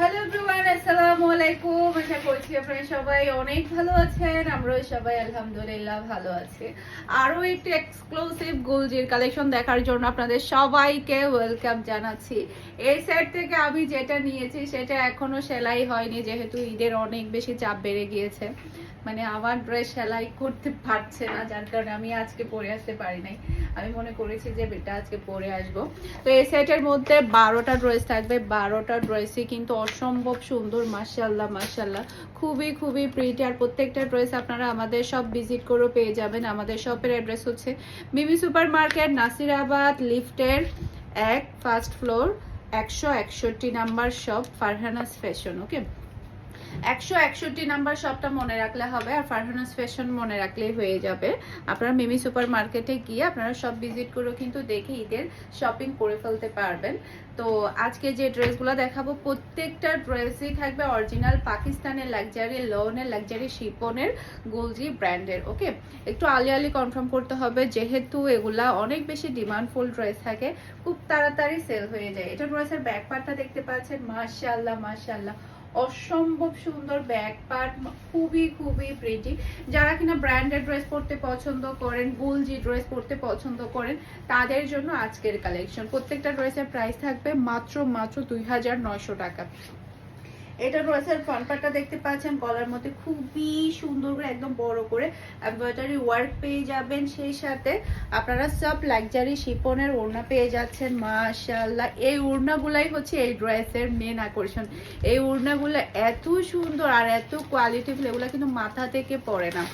Hello everyone আসসালামু আলাইকুম আশা করছি আপনারা সবাই অনেক ভালো আছেন। আমরাও সবাই আলহামদুলিল্লাহ ভালো আছি। আরও একটি এক্সক্লুসিভ গুলজির কালেকশন দেখার জন্য আপনাদের সবাইকে ওয়েলকাম জানাচ্ছি। এই সেট থেকে আমি যেটা নিয়েছি, সেটা এখনও সেলাই হয়নি, যেহেতু ঈদের অনেক বেশি চাপ বেড়ে গিয়েছে। মানে আমার ড্রেস সেলাই করতে পারছে না, যার কারণে আমি আজকে পরে আসতে পারি নাই। আমি মনে করেছি যে বেটা আজকে পরে আসব। তো এই সেটের মধ্যে বারোটা ড্রেস থাকবে। বারোটা ড্রেসই কিন্তু অসম্ভব সুন্দর মার্শাল্লাহ মার্শাল্লাহ খুবই খুবই প্রিটি আর প্রত্যেকটা ড্রেস আপনারা আমাদের সব ভিজিট করেও পেয়ে যাবেন। আমাদের শপের অ্যাড্রেস হচ্ছে মিমি সুপার মার্কেট নাসিরাবাদ, লিফটের এক ফার্স্ট ফ্লোর একশো একষট্টি number shop Farhana's fashion okay একশো একষট্টি নাম্বার শপটা মনে রাখলে হবে আর ফারহানাস ফ্যাশন মনে রাখলেই হয়ে যাবে। আপনারা মিমি সুপার মার্কেটে গিয়ে আপনারা সব ভিজিট করেও কিন্তু দেখে ঈদের শপিং করে ফেলতে পারবেন। তো আজকে যে ড্রেসগুলো দেখাবো, প্রত্যেকটা ড্রেসই থাকবে অরিজিনাল পাকিস্তানের লাক্সারি লোনের লাক্সারি শিপনের গোলজি ব্র্যান্ডের ওকে একটু আলি আলি কনফার্ম করতে হবে, যেহেতু এগুলা অনেক বেশি ডিমান্ডফুল ড্রেস থাকে, খুব তাড়াতাড়ি সেল হয়ে যায়। এটা ড্রেসের ব্যাক পার্টটা দেখতে পাচ্ছেন, মাশাআল্লাহ মাশাআল্লাহ। অসম্ভব সুন্দর ব্যাক পার্ট খুবই খুবই প্রিটি যারা কিনা ব্র্যান্ডেড ড্রেস পরতে পছন্দ করেন গুলজি ড্রেস পরতে পছন্দ করেন, তাদের জন্য আজকের কালেকশন প্রত্যেকটা ড্রেসের প্রাইস থাকবে মাত্র মাত্র দুই হাজার নয়শো টাকা। এটা ড্রেসের ফ্রন্ট পার্টটা দেখতে পাচ্ছেন, গলার মধ্যে খুবই সুন্দর করে, একদম বড় করে এমব্রয়ডারি ওয়ার্ক পেয়ে যাবেন। সেই সাথে আপনারা সব লাক্সারি শিপনের ওড়না পেয়ে যাচ্ছেন, মাশাআল্লাহ। এই ওড়নাগুলাই হচ্ছে এই ড্রেসের মেন আকর্ষণ। এই ওড়নাগুলো এত সুন্দর আর এত কোয়ালিটিফুল এগুলো কিন্তু মাথা থেকে পড়ে না।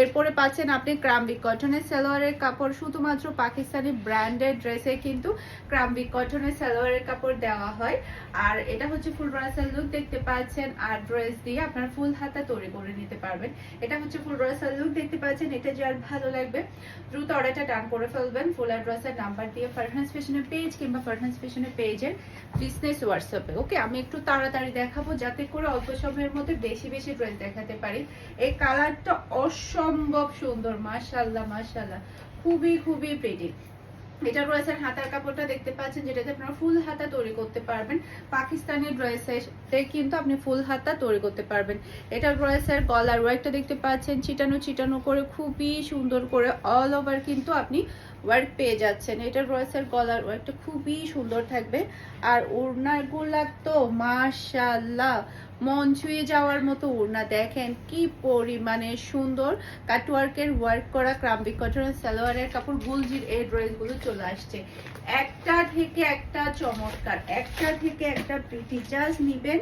এরপরে পাচ্ছেন আপনি ক্রাম্বিক কটনের সালোয়ারের কাপড়, শুধুমাত্র পাকিস্তানি ব্র্যান্ডেড ড্রেসে কিন্তু ক্রাম্বিক কটনের সালোয়ারের কাপড় দেওয়া হয়। আর এটা হচ্ছে ফুল রাসাল লুক, দেখতে পাচ্ছেন। আর ড্রেস দিয়ে আপনারা ফুল হাতা তৈরি করে নিতে পারবেন। এটা হচ্ছে ফুল রাসাল লুক, দেখতে পাচ্ছেন। এটা যার ভালো লাগবে, দ্রুত অর্ডারটা ডান করে ফেলবেন। ফুল অ্যাড্রেসের নাম্বার দিয়ে ফারহান্স ফ্যাশনের পেজ কিংবা ফারহান্স ফ্যাশনের পেজের বিজনেস হোয়াটসঅ্যাপে। ওকে, আমি একটু তাড়াতাড়ি দেখাবো, যাতে করে অল্প সময়ের মধ্যে বেশি বেশি ড্রেস দেখাতে পারি। এই কালারটা অসম্ভব সুন্দর, মাশাল্লাহ মাশাল্লাহ। খুবই খুবই প্রেটি এটা রয়েছেন হাতার কাপড়টা দেখতে পাচ্ছেন, যেটাতে আপনারা ফুল হাতা তৈরি করতে পারবেন। পাকিস্তানি ড্রেসে কিন্তু আপনি ফুল হাতা তৈরি করতে পারবেন। এটা ড্রেসের গলার ওয়ার্কটা দেখতে পাচ্ছেন চিটানো চিটানো করে, খুবই সুন্দর করে অল ওভার কিন্তু আপনি ওয়ার্ক পেয়ে যাচ্ছেন। এটা ড্রেসের গলার ওয়ার্কটা খুবই সুন্দর থাকবে। আর ওড়নাগুলা তো মাশাল্লাহ মন ছুঁয়ে যাওয়ার মতো ওড়না। দেখেন কি পরিমাণে সুন্দর কাটওয়ার্কের ওয়ার্ক করা ক্রাম্বিক কটনের সালোয়ারের কাপড়, গুলজির এই ড্রেসগুলো চলে আসছে। একটা থেকে একটা চমৎকার, একটা থেকে একটা জাস্ট নিবেন।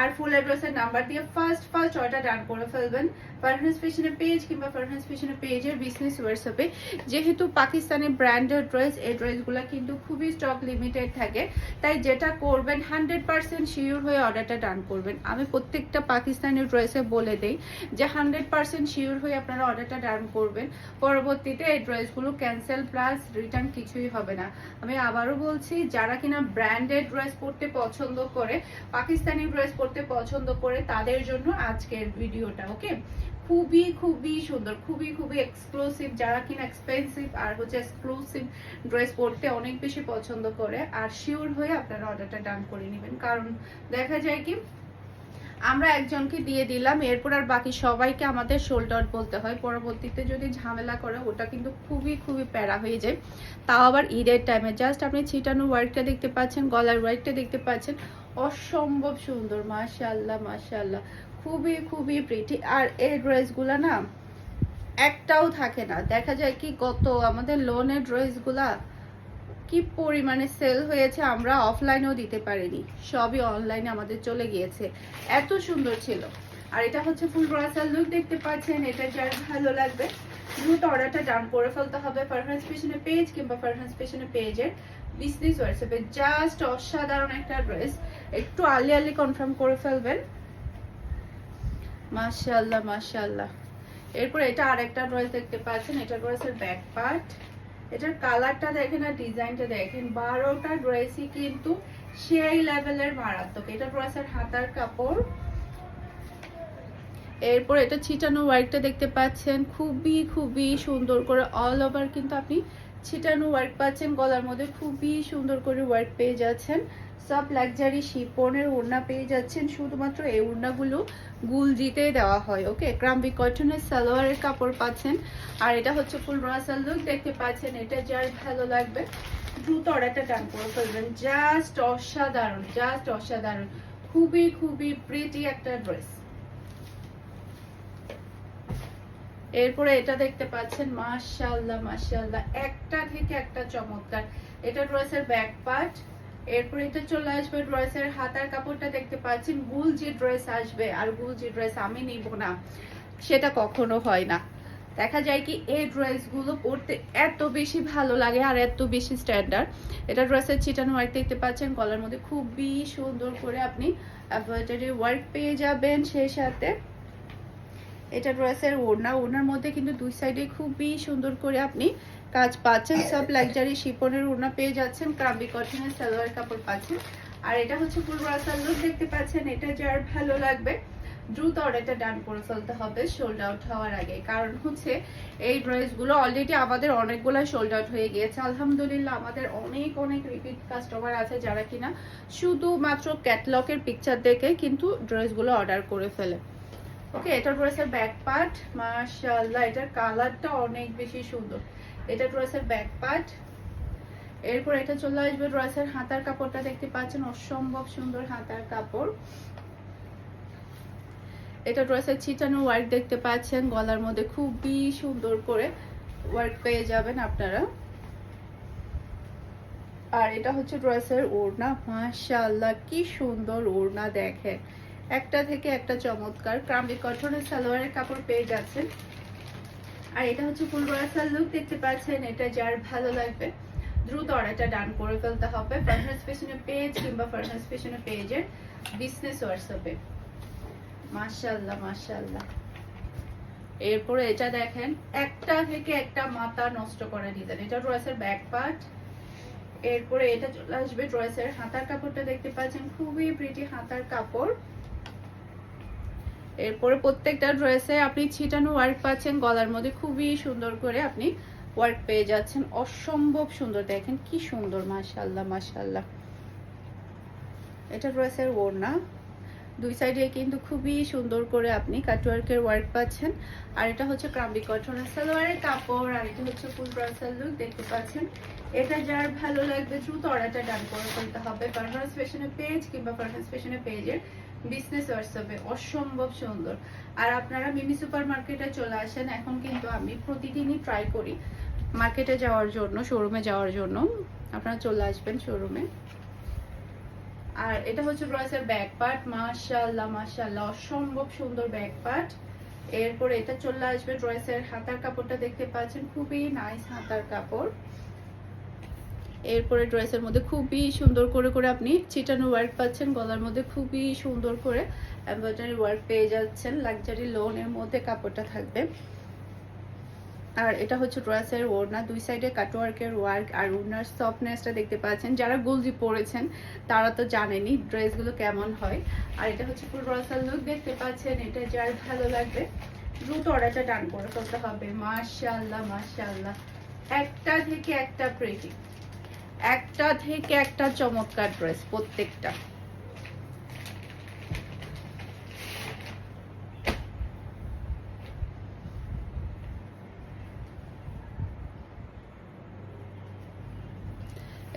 আর ফুল অ্যাড্রেসের নাম্বার দিয়ে ফার্স্ট ফার্স্ট অর্ডার ডান করে ফেলবেন। ফারহান্স ফ্যাশনের পেজ কিংবা ফারহান্স ফ্যাশনের পেজের বিজনেস হোয়াটসঅ্যাপে যেহেতু পাকিস্তানি ব্র্যান্ডের ড্রেস এই ড্রেসগুলো কিন্তু খুবই স্টক লিমিটেড থাকে। তাই যেটা করবেন হান্ড্রেড পার্সেন্ট শিওর হয়ে অর্ডারটা ডান করবেন। আমি প্রত্যেকটা পাকিস্তানি ড্রেসে বলে দেই যে হান্ড্রেড পার্সেন্ট শিওর হয়ে আপনারা অর্ডারটা ডান করবেন। পরবর্তীতে এই ড্রেসগুলো ক্যান্সেল প্লাস রিটার্ন কিছুই হবে না। আমি আবারও বলছি, যারা কিনা ব্র্যান্ডেড ড্রেস পরতে পছন্দ করে, পাকিস্তানি ড্রেস পরতে পছন্দ করে তাদের জন্য আজকের ভিডিওটা, ওকে? খুবই খুবই সুন্দর, খুবই খুবই এক্সক্লুসিভ যারা কিনা এক্সপেন্সিভ আর হচ্ছে এক্সক্লুসিভ ড্রেস পরতে অনেক বেশি পছন্দ করে, আর শিওর হয়ে আপনারা অর্ডারটা ডান করে নেবেন। কারণ দেখা যায় কি, আমরা একজনকে দিয়ে দিলাম, এরপর আর বাকি সবাইকে আমাদের আউট বলতে হয়। পরবর্তীতে যদি ঝামেলা করে, ওটা কিন্তু খুবই খুবই প্যারা হয়ে যায়। তাও আবার ঈদের টাইমে জাস্ট আপনি ছিটানো ওয়ার্কটা দেখতে পাচ্ছেন, গলার ওয়ার্কটা দেখতে পাচ্ছেন অসম্ভব সুন্দর মাশাল্লাহ মাশাল্লাহ খুবই খুবই প্রিটি আর এই ড্রেসগুলা না, একটাও থাকে না। দেখা যায় কি গত আমাদের লোনের ড্রেসগুলা কি পরিমাণে সেল হয়েছে আমরা অফলাইনেও দিতে পারিনি। সবই অনলাইনে আমাদের চলে গিয়েছে। এত সুন্দর ছিল। আর এটা হচ্ছে ফুল ব্রাসাল লুক দেখতে পাচ্ছেন। এটা যার ভালো লাগবে। দ্রুত অর্ডারটা ডান করে ফেলতে হবে। ফারহান্স পেশনের পেজ কিংবা ফারহান্স পেশনের পেজের বিজনেস হোয়াটসঅ্যাপে জাস্ট অসাধারণ একটা ড্রেস একটু আলি আলি কনফার্ম করে ফেলবেন। মাশাআল্লাহ মাশাআল্লাহ। এরপর এটা ড্রেস দেখতে পাচ্ছেন, এটা ব্যাক পার্ট এটার কালারটা দেখেন আর ডিজাইনটা দেখেন। বারোটা ড্রেসই কিন্তু সেই লেভেলের মারাত্মক। এটা ড্রেসের হাতার কাপড়। এরপর এটা ছিটানো ওয়ার্কটা দেখতে পাচ্ছেন। খুবই খুবই সুন্দর করে অল ওভার কিন্তু আপনি ছিটানো ওয়ার্ক পাচ্ছেন, গলার মধ্যে খুবই সুন্দর করে ওয়ার্ক পেয়ে যাচ্ছেন। সব লাক্সারি শিপনের ওড়না পেয়ে যাচ্ছেন, শুধুমাত্র এই ওড়নাগুলো গুল গুলজিতে দেওয়া হয় ওকে ক্রাম্বি কটনের সালোয়ারের কাপড় পাচ্ছেন, আর এটা হচ্ছে ফুল রাসাল লুক, দেখতে পাচ্ছেন এটা যার ভালো লাগবে। দ্রুত অর্ডারটা ডান করে ফেলবেন জাস্ট অসাধারণ জাস্ট অসাধারণ। খুবই খুবই প্রিটি একটা ড্রেস এরপরে এটা দেখতে পাচ্ছেন, মাশাআল্লাহ মাশাআল্লাহ। একটা থেকে একটা চমৎকার। এটা ড্রেসের ব্যাক পার্ট এরপর এটা চলে আসবে ড্রেসের হাতার কাপড়টা দেখতে পাচ্ছেন। গুল যে ড্রেস আসবে আর গুল যে ড্রেস আমি নিব না, সেটা কখনো হয় না। দেখা যায় কি, এই ড্রেসগুলো পরতে এত বেশি ভালো লাগে আর এত বেশি স্ট্যান্ডার্ড এটা ড্রেসের চিটানো ওয়ার্ক দেখতে পাচ্ছেন। গলার মধ্যে খুবই সুন্দর করে আপনি এমব্রয়ডারি ওয়ার্ক পেয়ে যাবেন সেই সাথে। এটা ড্রেসের ওড়না। ওড়নার মধ্যে কিন্তু দুই সাইডে খুবই সুন্দর করে আপনি কাজ পাচ্ছেন। সব লাক্সারি শিপনের ওড়না পেয়ে যাচ্ছেন, কাম্বি কটনের সালোয়ার কাপড় পাচ্ছেন। আর এটা হচ্ছে ফুল ব্রাসাল লুক দেখতে পাচ্ছেন, এটা যার ভালো লাগবে। দ্রুত অর্ডারটা ডান করে ফেলতে হবে সোল্ড আউট হওয়ার আগে। কারণ হচ্ছে এই ড্রেসগুলো অলরেডি আমাদের অনেকগুলো সোল্ড আউট হয়ে গিয়েছে। আলহামদুলিল্লাহ, আমাদের অনেক অনেক রিপিট কাস্টমার আছে যারা কিনা শুধুমাত্র ক্যাটলগের পিকচার দেখে কিন্তু ড্রেসগুলো অর্ডার করে ফেলে। ওকে এটা ড্রেসের ব্যাক পার্ট মাশাআল্লাহ, এটার কালারটা অনেক বেশি সুন্দর। এটা ড্রেসের ব্যাক পার্ট এরপর এটা চলে আসবে ড্রেসের হাতার কাপড়টা দেখতে পাচ্ছেন, অসম্ভব সুন্দর হাতার কাপড়। এটা ড্রেসের ছিটানো ওয়ার্ক দেখতে পাচ্ছেন, গলার মধ্যে খুবই সুন্দর করে ওয়ার্ক পেয়ে যাবেন আপনারা। আর এটা হচ্ছে ড্রেসের ওড়না, মাশাআল্লাহ, কি সুন্দর ওড়না দেখেন। একটা থেকে একটা চমৎকার। ক্রাম্বি কটনের সালোয়ারের কাপড় পেয়ে যাচ্ছেন। আর এটা হচ্ছে ফুল বরাসাল লুক দেখতে পাচ্ছেন, এটা যার ভালো লাগবে। দ্রুত অর্ডারটা ডান করে ফেলতে হবে। ফার্নাস পেছনে পেজ কিংবা ফার্নাস পেছনে পেজের বিজনেস হোয়াটসঅ্যাপে মাশাআল্লাহ মাশাআল্লাহ। এরপরে এটা দেখেন, একটা থেকে একটা মাথা নষ্ট করে ডিজাইন এটা ড্রেসের ব্যাক পার্ট এরপরে এটা চলে আসবে ড্রেসের হাতার কাপড়টা দেখতে পাচ্ছেন। খুবই প্রিটি হাতার কাপড়। এরপরে প্রত্যেকটা ড্রেসে আপনি ছিটানো ওয়ার্ক পাচ্ছেন, গলার মধ্যে খুবই সুন্দর করে আপনি ওয়ার্ক পেয়ে যাচ্ছেন। অসম্ভব সুন্দর, দেখেন কি সুন্দর মাশাল্লাহ মাশাল্লাহ এটা ড্রেসের ওড়না। দুই সাইডে কিন্তু খুবই সুন্দর করে আপনি কাটওয়ার্কের ওয়ার্ক পাচ্ছেন। আর এটা হচ্ছে ক্রাম্বি কটনের সালোয়ারের কাপড়, আর এটা হচ্ছে ফুল ব্রাসাল লুক দেখতে পাচ্ছেন। এটা যার ভালো লাগবে, দ্রুত অর্ডারটা ডান করে ফেলতে হবে। পারফরমেন্স ফ্যাশনের পেজ কিংবা পারফরমেন্স ফ্যাশনের পেজের বিজনেস হোয়াটসঅ্যাপে অসম্ভব সুন্দর। আর আপনারা মিনি সুপার মার্কেটে চলে আসেন, এখন কিন্তু আমি প্রতিদিনই ট্রাই করি মার্কেটে যাওয়ার জন্য শোরুমে যাওয়ার জন্য। আপনারা চলে আসবেন শোরুমে আর এটা হচ্ছে ড্রেসের ব্যাক পার্ট। মাশাআল্লাহ মাশাআল্লাহ, অসম্ভব সুন্দর ব্যাক পার্ট। এরপরে এটা চলে আসবে ড্রেসের হাতার কাপড়টা দেখতে পাচ্ছেন, খুবই নাইস হাতার কাপড়। এরপরে ড্রেসের মধ্যে খুবই সুন্দর করে করে আপনি চিটানো ওয়ার্ক পাচ্ছেন, গলার মধ্যে খুবই সুন্দর করে এমব্রয়ডারি ওয়ার্ক পেয়ে যাচ্ছেন, লাক্সারি লোনের মধ্যে কাপড়টা থাকবে। আর এটা হচ্ছে ড্রেসের ওড়না, দুই সাইডে কাটওয়ার্কের ওয়ার্ক আর ওড়নার সফটনেসটা দেখতে পাচ্ছেন। যারা গুলজি পরেছেন, তারা তো জানেনই ড্রেসগুলো কেমন হয়। আর এটা হচ্ছে ফুল রসাল লুক দেখতে পাচ্ছেন, এটা যার ভালো লাগবে। দ্রুত অর্ডারটা ডান করে ফেলতে হবে। মাশাআল্লাহ মাশাআল্লাহ। একটা থেকে একটা প্রেটি একটা থেকে একটা চমৎকার ড্রেস, প্রত্যেকটা।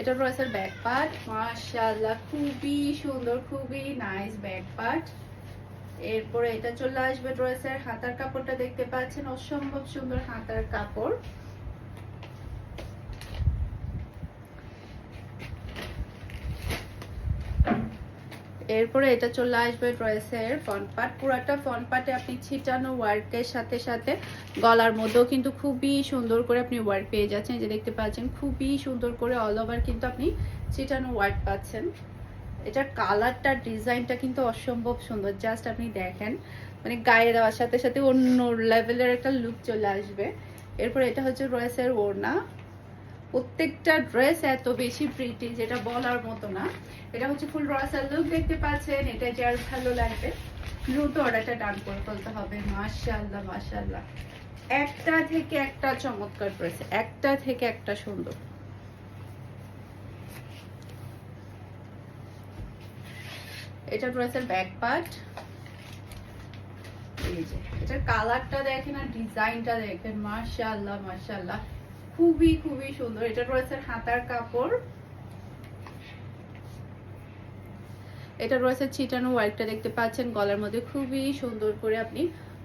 এটা ড্রেসের ব্যাক পার্ট মাশাআল্লাহ, খুবই সুন্দর, খুবই নাইস ব্যাক পার্ট এরপরে এটা চলে আসবে ড্রেসের হাতার কাপড়টা দেখতে পাচ্ছেন, অসম্ভব সুন্দর হাতার কাপড়। এরপরে এটা চলে আসবে ড্রেসের ফ্রন্ট পার্ট পুরাটা ফ্রন্ট পার্টে আপনি ছিটানো ওয়ার্কের সাথে সাথে গলার মধ্যেও কিন্তু খুবই সুন্দর করে আপনি ওয়ার্ক পেয়ে যাচ্ছেন। যে দেখতে পাচ্ছেন, খুবই সুন্দর করে অল ওভার কিন্তু আপনি ছিটানো ওয়ার্ক পাচ্ছেন। এটার কালারটা ডিজাইনটা কিন্তু অসম্ভব সুন্দর। জাস্ট আপনি দেখেন মানে গায়ে দেওয়ার সাথে সাথে অন্য লেভেলের একটা লুক চলে আসবে। এরপর এটা হচ্ছে ড্রেসের ওড়না। প্রত্যেকটা ড্রেস এত বেশি প্রিটি যেটা বলার মতো না। এটা হচ্ছে ফুল রসাল লুক দেখতে পাচ্ছেন, এটা যার ভালো লাগবে। দ্রুত অর্ডারটা ডান করে ফেলতে হবে, মাশাআল্লাহ মাশাআল্লাহ। একটা থেকে একটা চমৎকার ড্রেস একটা থেকে একটা সুন্দর। এটা ড্রেসের ব্যাক পার্ট এই যে, এটার কালারটা দেখেন আর ডিজাইনটা দেখেন, মাশাআল্লাহ মাশাআল্লাহ। খুবই খুবই সুন্দর। এটা রয়েছে হাতার কাপড়। এটা রয়েছে ছিটানো ওয়ার্কটা দেখতে পাচ্ছেন। গলার মধ্যে খুবই সুন্দর করে আপনি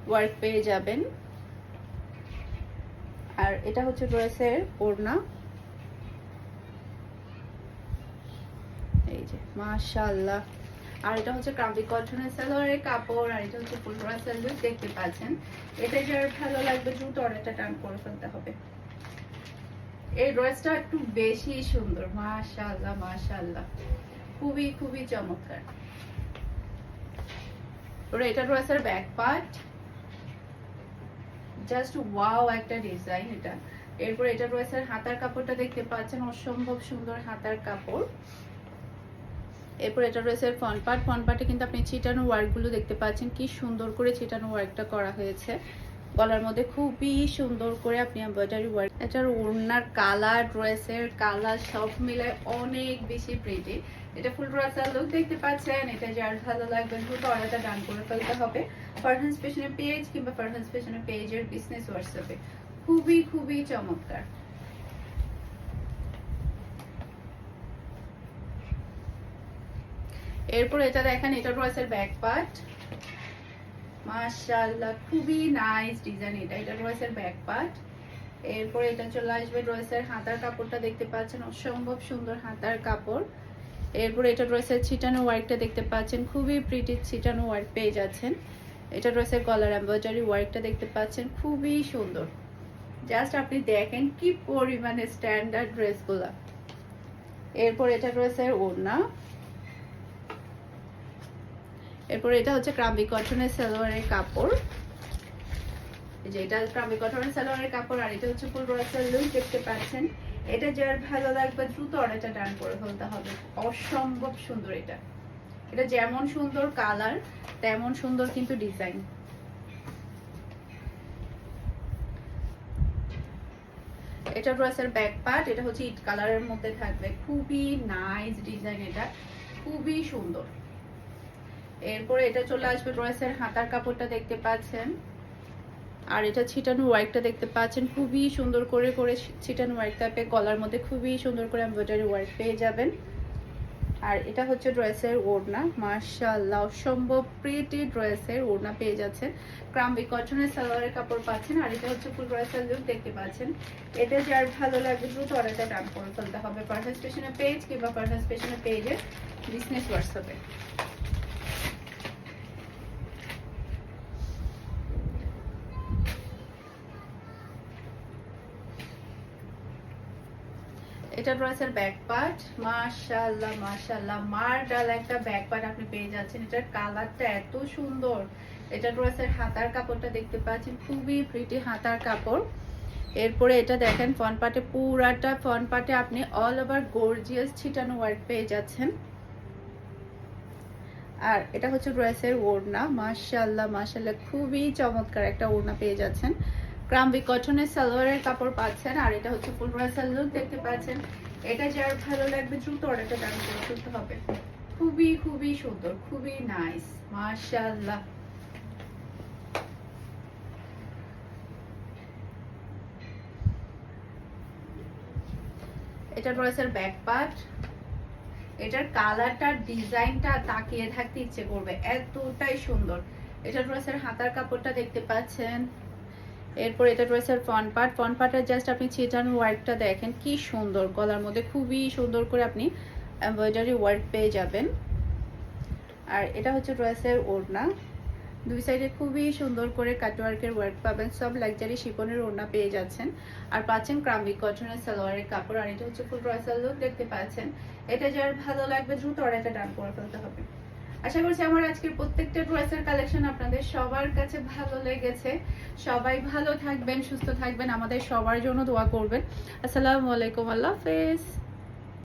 ওয়ার্ক পেয়ে যাবেন। আর এটা হচ্ছে ড্রেসের ওড়না। এই যে, মাশাআল্লাহ। আর এটা হচ্ছে ক্রাম্পি কটনের সালোয়ারের কাপড়, আর এটা হচ্ছে ফুলরা সালোয়ার, দেখতে পাচ্ছেন। এটা যার ভালো লাগবে দ্রুত অর্ডারটা টান করে ফেলতে হবে। এই ড্রেসটা একটু বেশি সুন্দর, মাশাআল্লাহ মাশাআল্লাহ। খুবই খুবই চমৎকার। এটা ড্রেসের ব্যাক পার্ট জাস্ট ওয়াও একটা ডিজাইন এটা। এরপর এটা রয়েছে হাতার কাপড়টা দেখতে পাচ্ছেন, অসম্ভব সুন্দর হাতার কাপড়। এরপর এটা রয়েছে ফ্রন্ট পার্ট ফ্রন্ট পার্টে কিন্তু আপনি ছিটানো ওয়ার্কগুলো দেখতে পাচ্ছেন। কি সুন্দর করে ছিটানো ওয়ার্কটা করা হয়েছে। গলার মধ্যে খুবই সুন্দর করে আপনি এমব্রয়ডারি ওয়ার্ক, এটার ওড়নার কালার, ড্রেসের কালার সব মিলে অনেক বেশি প্রিটি এটা ফুল ড্রেসার লুক দেখতে পাচ্ছেন, এটা যার ভালো লাগবে দ্রুত অর্ডারটা ডান করে ফেলতে হবে। ফারহান স্পেশনের পেজ কিংবা ফারহান স্পেশনের পেজের বিজনেস হোয়াটসঅ্যাপে খুবই খুবই চমৎকার। এরপর এটা দেখেন, এটা রয়েছে ব্যাক পার্ট মাশাআল্লাহ, খুবই নাইস ডিজাইন এটা এটা রয়েছে ব্যাক পার্ট এরপর এটা চলে আসবে ড্রেসের হাতার কাপড়টা দেখতে পাচ্ছেন, অসম্ভব সুন্দর হাতার কাপড়। এরপর এটা ড্রেসের ছিটানো ওয়ার্কটা দেখতে পাচ্ছেন, খুবই প্রিটি ছিটানো ওয়ার্ক পেয়ে যাচ্ছেন। এটা ড্রেসের গলার এমব্রয়ডারি ওয়ার্কটা দেখতে পাচ্ছেন, খুবই সুন্দর। জাস্ট আপনি দেখেন কি পরিমাণে স্ট্যান্ডার্ড ড্রেসগুলা এরপর এটা ড্রেসের ওড়না। এরপর এটা হচ্ছে ক্রাম্বি কটনের সালোয়ারের কাপড়। যে এটা ক্রাম্বি কটনের সালোয়ারের কাপড়, আর এটা হচ্ছে ফুল রয়েছে লুক, দেখতে পাচ্ছেন। এটা যার ভালো লাগবে দ্রুত অর্ডারটা ডান করে ফেলতে হবে। অসম্ভব সুন্দর এটা। এটা যেমন সুন্দর কালার, তেমন সুন্দর কিন্তু ডিজাইন। এটা ড্রেসের ব্যাক পার্ট, এটা হচ্ছে ইট কালারের মধ্যে থাকবে। খুবই নাইস ডিজাইন এটা। খুবই সুন্দর। এরপরে এটা চলে আসবে ড্রেসের হাতার কাপড়টা দেখতে পাচ্ছেন। আর এটা ছিটানো ওয়ার্কটা দেখতে পাচ্ছেন। খুবই সুন্দর করে করে ছিটানো ওয়ার্কটা পেয়ে গলার মধ্যে খুবই সুন্দর করে এমব্রয়ডারি ওয়ার্ক পেয়ে যাবেন। আর এটা হচ্ছে ড্রেসের ওড়না। মার্শাল্লাহ অসম্ভব প্রিটি ড্রেসের ওড়না পেয়ে যাচ্ছেন। ক্রাম্বি কটনের সালোয়ারের কাপড় পাচ্ছেন। আর এটা হচ্ছে ফুল ড্রেসের লুক দেখতে পাচ্ছেন। এটা যার ভালো লাগবে দ্রুত অর্ডারটা ডান করে ফেলতে হবে। পারফেক্ট স্টেশনের পেজ কিংবা পারফেক্ট স্টেশনের পেজে বিজনেস হোয়াটসঅ্যাপে এটা ড্রেসের ব্যাক পার্ট মাশাআল্লাহ মাশাআল্লাহ। মার্ডাল একটা ব্যাক পার্ট আপনি পেয়ে যাচ্ছেন। এটার কালারটা এত সুন্দর। এটা ড্রেসের হাতার কাপড়টা দেখতে পাচ্ছেন। খুবই প্রিটি হাতার কাপড়। এরপরে এটা দেখেন ফ্রন্ট পার্টে পুরাটা ফ্রন্ট পার্টে আপনি অল ওভার গর্জিয়াস ছিটানো ওয়ার্ক পেয়ে যাচ্ছেন। আর এটা হচ্ছে ড্রেসের ওড়না। মাশাআল্লাহ মাশাআল্লাহ। খুবই চমৎকার একটা ওড়না পেয়ে যাচ্ছেন। ক্রাম্বি কটনের সালোয়ারের কাপড় পাচ্ছেন, আর এটা হচ্ছে ফুল ড্রেসের লুক দেখতে পাচ্ছেন। এটা যার ভালো লাগবে দ্রুত অর্ডারটা ডান করে ফেলতে হবে। খুবই খুবই সুন্দর, খুবই নাইস মাশাআল্লাহ। এটা ড্রেসের ব্যাক পার্ট। এটার কালারটা, ডিজাইনটা তাকিয়ে থাকতে ইচ্ছে করবে, এতটাই সুন্দর। এটা ড্রেসের হাতার কাপড়টা, দেখতে পাচ্ছেন। এরপর এটা ড্রেসের ফ্রন্ট পার্ট ফ্রন্ট পার্টের জাস্ট আপনি ছিটানো ওয়ার্কটা দেখেন, কি সুন্দর। গলার মধ্যে খুবই সুন্দর করে আপনি এমব্রয়ডারি ওয়ার্ক পেয়ে যাবেন। আর এটা হচ্ছে ড্রেসের ওড়না। দুই সাইডে খুবই সুন্দর করে কাটওয়ার্কের ওয়ার্ক পাবেন। সব লাক্সারি শিপনের ওড়না পেয়ে যাচ্ছেন। আর পাচ্ছেন ক্রাম্বিক কটনের সালোয়ারের কাপড়। আর এটা হচ্ছে ফুল ড্রেসের লুক দেখতে পাচ্ছেন। এটা যার ভালো লাগবে দ্রুত অর্ডারটা ডান করে ফেলতে হবে। আশা করছি আমার আজকের প্রত্যেকটা ড্রেসের কালেকশন আপনাদের সবার কাছে ভালো লেগেছে। সবাই ভালো থাকবেন, সুস্থ থাকবেন। আমাদের সবার জন্য দোয়া করবেন। আসসালামু আলাইকুম, আল্লাহ হাফেজ।